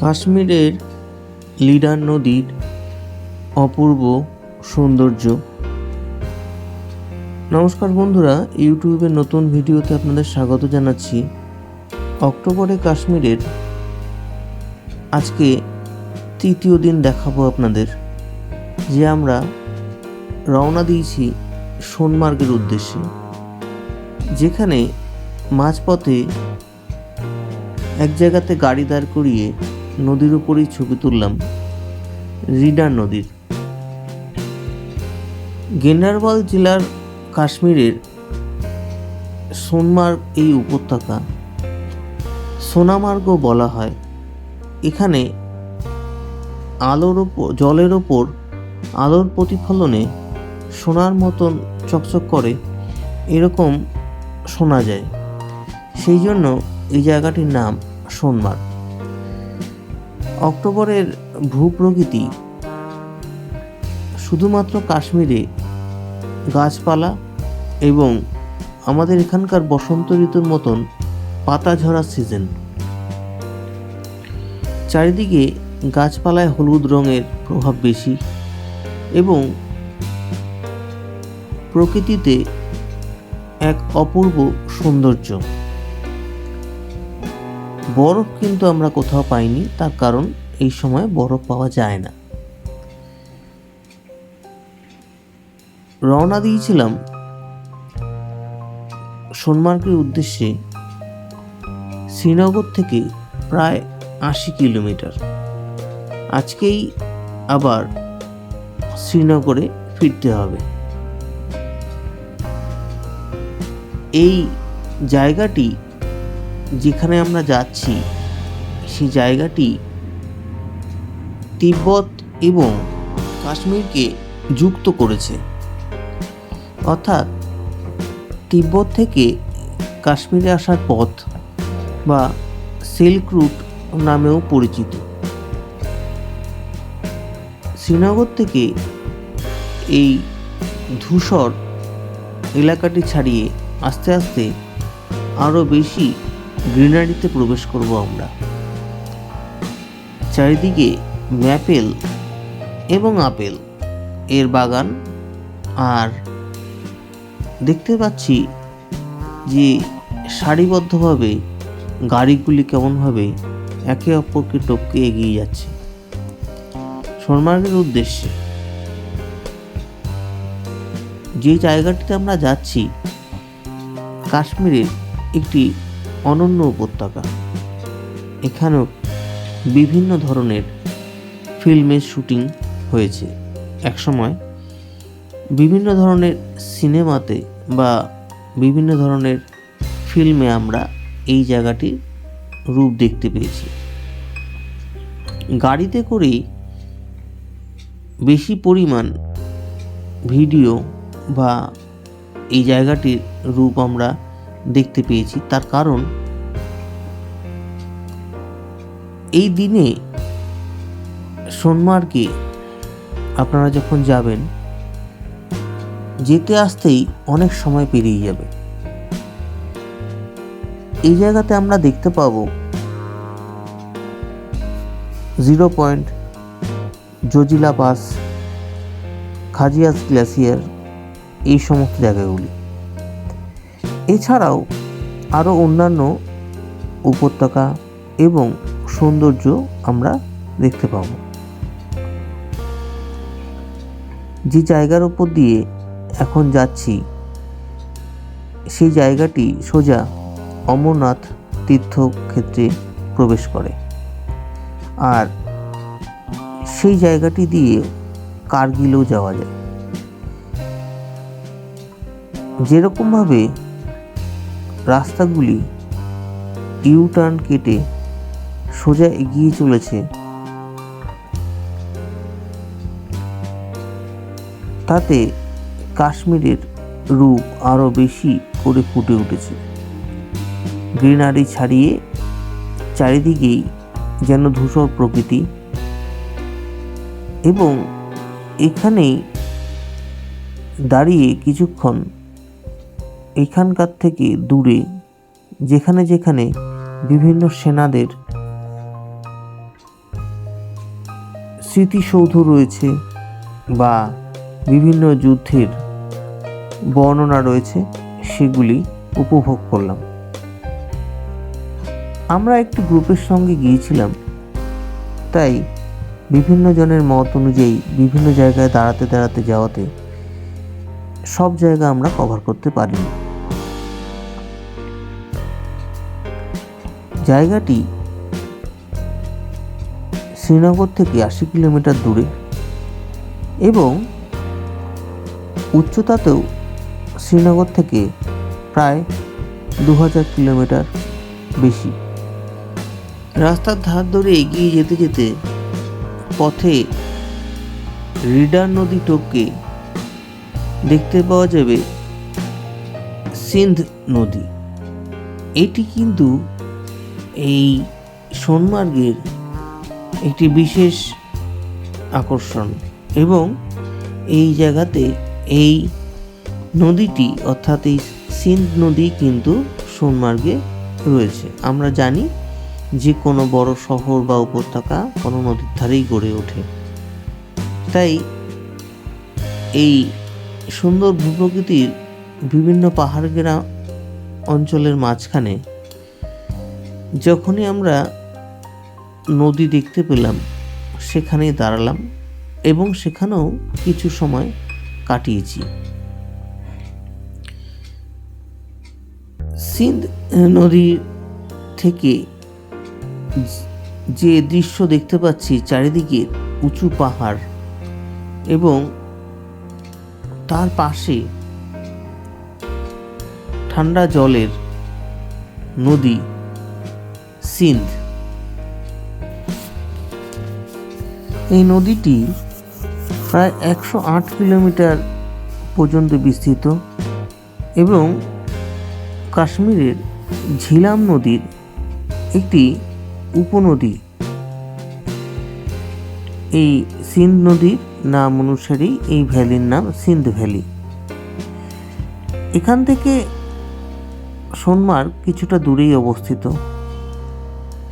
কাশ্মীরের লিডার নদীর অপূর্ব সৌন্দর্য। নমস্কার বন্ধুরা ইউটিউবের নতুন ভিডিওতে আপনাদের স্বাগত জানাচ্ছি। অক্টোবরে কাশ্মীরের আজকে তৃতীয় দিন দেখাবো আপনাদের, যে আমরা রওনা দিয়েছি সোনমার্গের উদ্দেশ্যে, যেখানে মাঝপথে এক জায়গাতে গাড়ি দাঁড় করিয়ে নদীর উপরেই ছবি তুললাম। রিডার নদীর। গেন্ডারবাল জেলার কাশ্মীরের সোনমার্গ এই উপত্যকা। সোনামার্গও বলা হয়। এখানে আলোর ওপর জলের ওপর আলোর প্রতিফলনে সোনার মতন চকচক করে, এরকম শোনা যায়। সেই জন্য এই জায়গাটির নাম সোনমার্গ। অক্টোবরের ভূপ্রকৃতি শুধুমাত্র কাশ্মীরে গাছপালা এবং আমাদের এখানকার বসন্ত ঋতুর মতন পাতা ঝরার সিজন চারিদিকে গাছপালায় হলুদ রঙের প্রভাব বেশি এবং প্রকৃতিতে এক অপূর্ব সৌন্দর্য। বরফ কিন্তু আমরা কোথাও পাইনি, তার কারণ এই সময় বরফ পাওয়া যায় না। রওনা দিয়েছিলাম সোনমার্গের উদ্দেশ্যে শ্রীনগর থেকে প্রায় আশি কিলোমিটার। আজকেই আবার শ্রীনগরে ফিরতে হবে। এই জায়গাটি যেখানে আমরা যাচ্ছি, সেই জায়গাটি তিব্বত এবং কাশ্মীরকে যুক্ত করেছে। অর্থাৎ তিব্বত থেকে কাশ্মীরে আসার পথ বা সিল্ক রুট নামেও পরিচিত। শ্রীনগর থেকে এই ধূসর এলাকাটি ছাড়িয়ে আস্তে আস্তে আরও বেশি গ্রিনারিতে প্রবেশ করব আমরা। চারিদিকে ম্যাপেল এবং আপেল এর বাগান আর দেখতে পাচ্ছি যে সারিবদ্ধভাবে গাড়িগুলি কেমনভাবে একে অপরকে টপকে এগিয়ে যাচ্ছে। সোনমার্গের উদ্দেশ্যে যে জায়গাটিতে আমরা যাচ্ছি, কাশ্মীরের একটি অনন্য উপত্যকা। এখানেও বিভিন্ন ধরনের ফিল্মের শুটিং হয়েছে। একসময় বিভিন্ন ধরনের সিনেমাতে বা বিভিন্ন ধরনের ফিল্মে আমরা এই জায়গাটির রূপ দেখতে পেয়েছি। গাড়িতে করেই বেশি পরিমাণ ভিডিও বা এই জায়গাটির রূপ আমরা দেখতে পেয়েছি, তার কারণ এই দিনে সোনমার্গে আপনারা যখন যাবেন, যেতে আসতেই অনেক সময় পেরিয়ে যাবে। এই জায়গাতে আমরা দেখতে পাবো zero point Zojila pass Khajjiar glacier এই সমস্ত জায়গাগুলি। এছাড়াও আরও অন্যান্য উপত্যকা এবং সৌন্দর্য আমরা দেখতে পাব। যে জায়গার উপর দিয়ে এখন যাচ্ছি, সেই জায়গাটি সোজা অমরনাথ তীর্থক্ষেত্রে প্রবেশ করে। আর সেই জায়গাটি দিয়ে কার্গিলেও যাওয়া যায়। যেরকমভাবে রাস্তাগুলি ইউ টার্ন কেটে সোজা এগিয়ে চলেছে। তাতে কাশ্মীরের রূপ আরও বেশি করে ফুটে উঠেছে। গ্রিনারি ছাড়িয়ে চারিদিকেই যেন ধূসর প্রকৃতি এবং এখানেই দাঁড়িয়ে কিছুক্ষণ এখানকার থেকে দূরে, যেখানে যেখানে বিভিন্ন সেনাদের স্মৃতিসৌধ রয়েছে বা বিভিন্ন যুদ্ধের বর্ণনা রয়েছে, সেগুলি উপভোগ করলাম। আমরা একটি গ্রুপের সঙ্গে গিয়েছিলাম, তাই বিভিন্ন জনের মত অনুযায়ী বিভিন্ন জায়গায় দাঁড়াতে দাঁড়াতে যাওয়াতে সব জায়গা আমরা কভার করতে পারিনি। জায়গাটি শ্রীনগর থেকে আশি কিলোমিটার দূরে এবং উচ্চতাতেও শ্রীনগর থেকে প্রায় দু হাজার কিলোমিটার বেশি। রাস্তার ধার ধরে এগিয়ে যেতে যেতে পথে রিডার নদী টপকে দেখতে পাওয়া যাবে সিন্ধ নদী। এটি কিন্তু এই সোনমার্গের একটি বিশেষ আকর্ষণ এবং এই জায়গাতে এই নদীটি, অর্থাৎ এই সিন্ধ নদী কিন্তু সোনমার্গে রয়েছে। আমরা জানি যে কোনো বড় শহর বা উপত্যকা কোনো নদীর ধারেই গড়ে ওঠে। তাই এই সুন্দর ভূপ্রকৃতির বিভিন্ন পাহাড় ঘেরা অঞ্চলের মাঝখানে যখনই আমরা নদী দেখতে পেলাম, সেখানেই দাঁড়ালাম এবং সেখানেও কিছু সময় কাটিয়েছি। সিন্ধ নদী থেকে যে দৃশ্য দেখতে পাচ্ছি, চারিদিকে উঁচু পাহাড় এবং তার পাশে ঠান্ডা জলের নদী সিন্ধ। এই নদীটি প্রায় একশো আট কিলোমিটার পর্যন্ত বিস্তৃত এবং কাশ্মীরের ঝিলাম নদীর একটি উপনদী। এই সিন্ধ নদীর নাম অনুসারেই এই ভ্যালির নাম সিন্ধ ভ্যালি। এখান থেকে সোনমার্গ কিছুটা দূরেই অবস্থিত।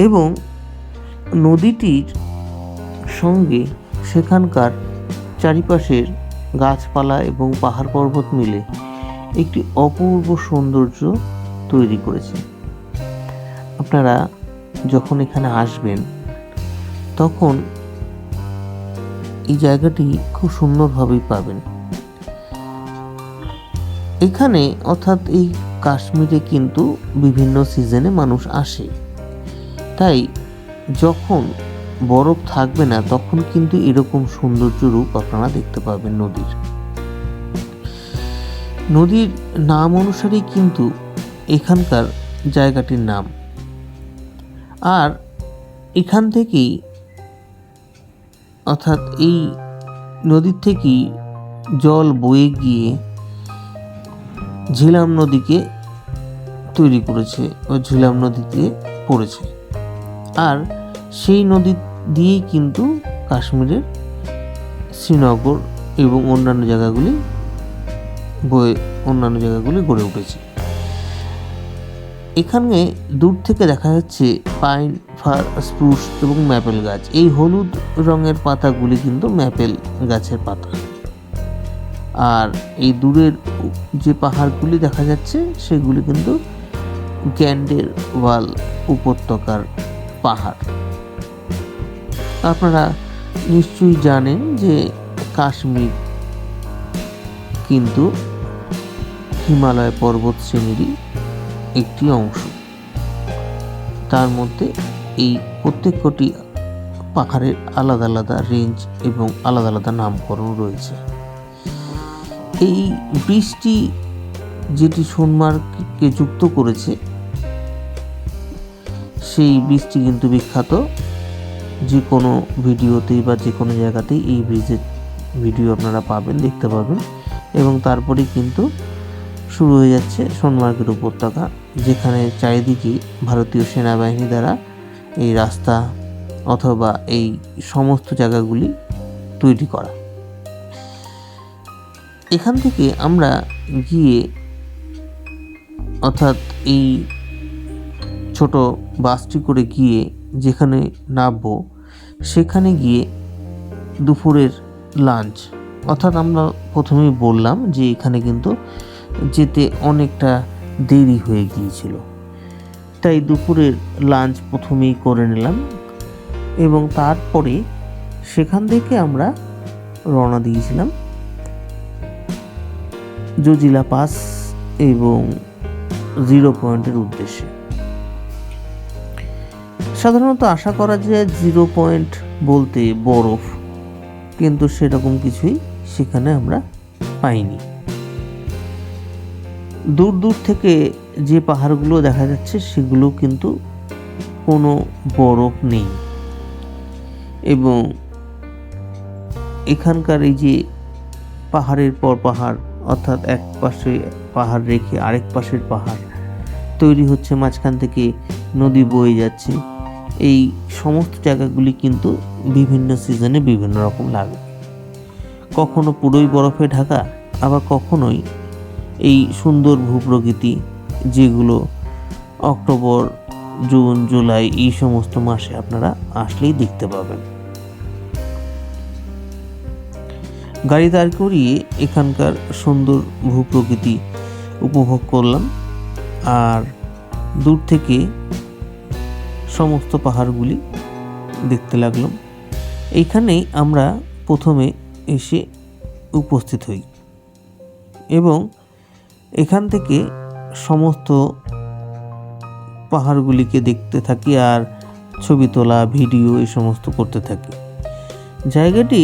এবং নদীটির সঙ্গে সেখানকার চারিপাশের গাছপালা এবং পাহাড় পর্বত মিলে একটি অপূর্ব সৌন্দর্য তৈরি করেছে। আপনারা যখন এখানে আসবেন, তখন এই জায়গাটি খুব সুন্দরভাবেই পাবেন। এখানে অর্থাৎ এই কাশ্মীরে কিন্তু বিভিন্ন সিজনে মানুষ আসে। তাই যখন বরফ থাকবে না, তখন কিন্তু এরকম সৌন্দর্য রূপ আপনারা দেখতে পাবেন নদীর। নদীর নাম অনুসারেই কিন্তু এখানকার জায়গাটির নাম। আর এখান থেকেই অর্থাৎ এই নদীর থেকেই জল বয়ে গিয়ে ঝিলাম নদীকে তৈরি করেছে, ও ঝিলাম নদীতে পড়েছে। আর সেই নদী দিয়েই কিন্তু কাশ্মীরের শ্রীনগর এবং অন্যান্য জায়গাগুলি বয়ে, অন্যান্য জায়গাগুলি গড়ে উঠেছে। এখানে দূর থেকে দেখা যাচ্ছে পাইন, ফার, স্প্রুস এবং ম্যাপেল গাছ। এই হলুদ রঙের পাতাগুলি কিন্তু ম্যাপেল গাছের পাতা। আর এই দূরের যে পাহাড়গুলি দেখা যাচ্ছে, সেগুলি কিন্তু গ্যান্ডের ওয়াল উপত্যকার পাহাড়। আপনারা নিশ্চয়ই জানেন যে কাশ্মীর কিন্তু হিমালয় পর্বত শ্রেণীরই একটি অংশ। তার মধ্যে এই প্রত্যেকটি পাহাড়ের আলাদা আলাদা রেঞ্জ এবং আলাদা আলাদা নামকরণ রয়েছে। এই বৃষ্টি যেটি সোনমার্গকে যুক্ত করেছে সেই ব্রিজটি কিন্তু বিখ্যাত। যে কোনো ভিডিওতেই বা যে কোনো জায়গাতেই এই ব্রিজের ভিডিও আপনারা পাবেন, দেখতে পাবেন। এবং তারপরেই কিন্তু শুরু হয়ে যাচ্ছে সোনমার্গের উপত্যকা, যেখানে চারিদিকে ভারতীয় সেনাবাহিনী দ্বারা এই রাস্তা অথবা এই সমস্ত জায়গাগুলি তৈরি করা। এখান থেকে আমরা গিয়ে অর্থাৎ এই ছোট বাসটি করে গিয়ে যেখানে নামবো, সেখানে গিয়ে দুপুরের লাঞ্চ অর্থাৎ আমরা প্রথমেই বললাম যে এখানে কিন্তু যেতে অনেকটা দেরি হয়ে গিয়েছিল। তাই দুপুরের লাঞ্চ প্রথমেই করে নিলাম এবং তারপরে সেখান থেকে আমরা রওনা দিয়েছিলাম জজিলা পাস এবং জিরো পয়েন্টের উদ্দেশ্যে। সাধারণত আশা করা যায় জিরো পয়েন্ট বলতে বরফ, কিন্তু সেরকম কিছুই সেখানে আমরা পাইনি। দূর দূর থেকে যে পাহাড়গুলো দেখা যাচ্ছে, সেগুলো কিন্তু কোনো বরফ নেই। এবং এখানকার এই যে পাহাড়ের পর পাহাড়, অর্থাৎ এক পাশে পাহাড় রেখে আরেক পাশের পাহাড় তৈরি হচ্ছে, মাঝখান থেকে নদী বয়ে যাচ্ছে এই সমস্ত জায়গাগুলি কিন্তু বিভিন্ন সিজনে বিভিন্ন রকম লাগে। কখনো পুরোই বরফে ঢাকা, আবার কখনোই এই সুন্দর ভূপ্রকৃতি যেগুলো অক্টোবর, জুন, জুলাই এই সমস্ত মাসে আপনারা আসলেই দেখতে পাবেন। গাড়ি দাঁড় করিয়ে এখানকার সুন্দর ভূপ্রকৃতি উপভোগ করলাম। আর দূর থেকে সমস্ত পাহাড়গুলি দেখতে লাগলাম। এইখানেই আমরা প্রথমে এসে উপস্থিত হই এবং এখান থেকে সমস্ত পাহাড়গুলিকে দেখতে থাকি আর ছবি তোলা, ভিডিও এই সমস্ত করতে থাকি। জায়গাটি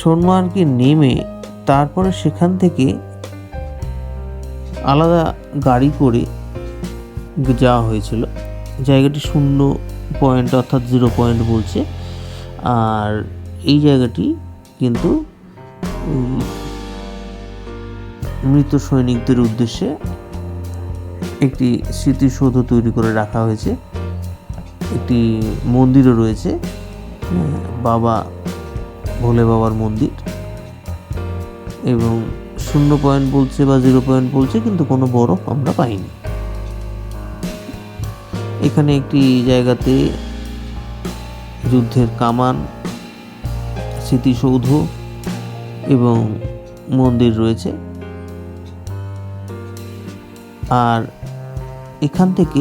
সোনমার্গে নেমে তারপরে সেখান থেকে আলাদা গাড়ি করে যাওয়া হয়েছিল। জায়গাটি শূন্য পয়েন্ট অর্থাৎ জিরো পয়েন্ট বলছে। আর এই জায়গাটি কিন্তু মৃত সৈনিকদের উদ্দেশ্যে একটি স্মৃতিসৌধ তৈরি করে রাখা হয়েছে। একটি মন্দিরও রয়েছে বাবা, ভোলে বাবার মন্দির। এবং শূন্য পয়েন্ট বলছে বা জিরো পয়েন্ট বলছে, কিন্তু কোনো বরফ আমরা পাইনি। এখানে একটি জায়গাতে যুদ্ধের কামান, স্মৃতিসৌধ এবং মন্দির রয়েছে। আর এখান থেকে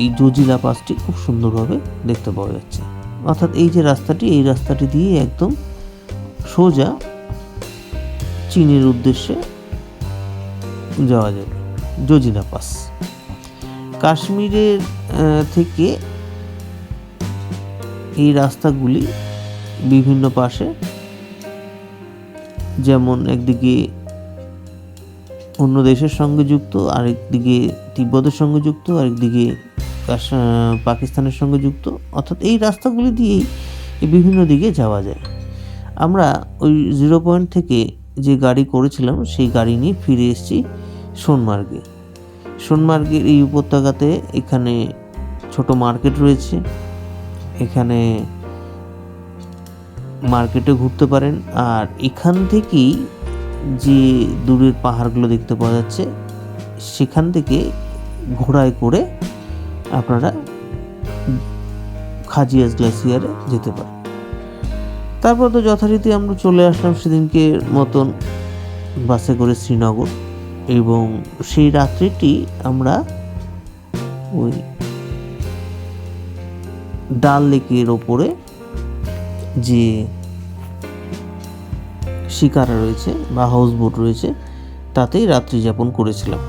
এই জজিলা পাসটি খুব সুন্দরভাবে দেখতে পাওয়া যাচ্ছে। অর্থাৎ এই যে রাস্তাটি, এই রাস্তাটি দিয়ে একদম সোজা চীনের উদ্দেশ্যে যাওয়া যাবে জজিলা পাস। কাশ্মীরের থেকে এই রাস্তাগুলি বিভিন্ন পাশে, যেমন একদিকে অন্য দেশের সঙ্গে যুক্ত, আরেকদিকে তিব্বতের সঙ্গে যুক্ত, আরেকদিকে পাকিস্তানের সঙ্গে যুক্ত। অর্থাৎ এই রাস্তাগুলি দিয়েই বিভিন্ন দিকে যাওয়া যায়। আমরা ওই জিরো পয়েন্ট থেকে যে গাড়ি করেছিলাম, সেই গাড়ি নিয়ে ফিরে এসেছি সোনমার্গে। সোনমার্গের এই উপত্যকাতে এখানে ছোট মার্কেট রয়েছে। এখানে মার্কেটে ঘুরতে পারেন। আর এখান থেকেই যে দূরের পাহাড়গুলো দেখতে পাওয়া যাচ্ছে, সেখান থেকে ঘোড়ায় করে আপনারা খাজিয়াস গ্লাসিয়ারে যেতে পারেন। তারপর তো যথারীতি আমরা চলে আসলাম সেদিনকে মতন বাসে করে শ্রীনগর। এবং সেই রাত্রিটি আমরা ওই ডাল লেকের ওপরে যে শিকারা রয়েছে বা হাউস বোট রয়েছে, তাতেই রাত্রি যাপন করেছিলাম।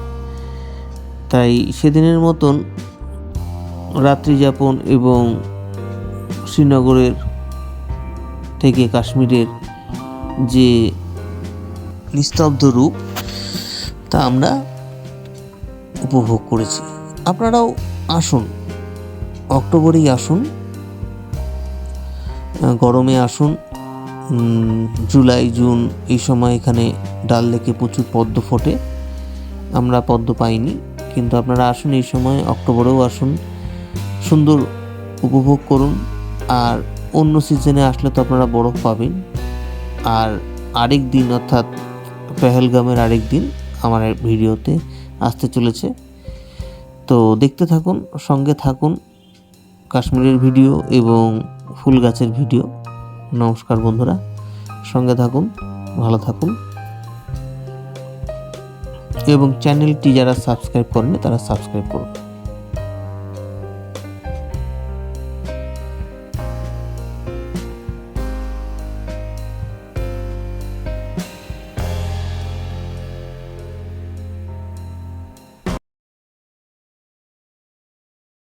তাই সেদিনের মতন রাত্রি যাপন এবং শ্রীনগরের থেকে কাশ্মীরের যে নিস্তব্ধ রূপ, তা আমরা উপভোগ করেছি। আপনারাও আসুন অক্টোবরেই আসুন। গরমে আসুন। জুলাই, জুন এই সময় এখানে ডাল লেকে প্রচুর পদ্ম ফোটে। আমরা পদ্ম পাইনি, কিন্তু আপনারা আসুন এই সময়, অক্টোবরেও আসুন। সুন্দর উপভোগ করুন। আর অন্য সিজনে আসলে তো আপনারা বরফ পাবেন। আর আরেক দিন, অর্থাৎ পেহেলগামের আরেক দিন আমার ভিডিওতে আসতে চলেছে। তো দেখতে থাকুন, সঙ্গে থাকুন। কাশ্মীরের ভিডিও এবং ফুল গাছের ভিডিও। নমস্কার বন্ধুরা, সঙ্গে থাকুন, ভালো থাকুন। এবং চ্যানেলটি যারা সাবস্ক্রাইব করেনি তারা সাবস্ক্রাইব করুন।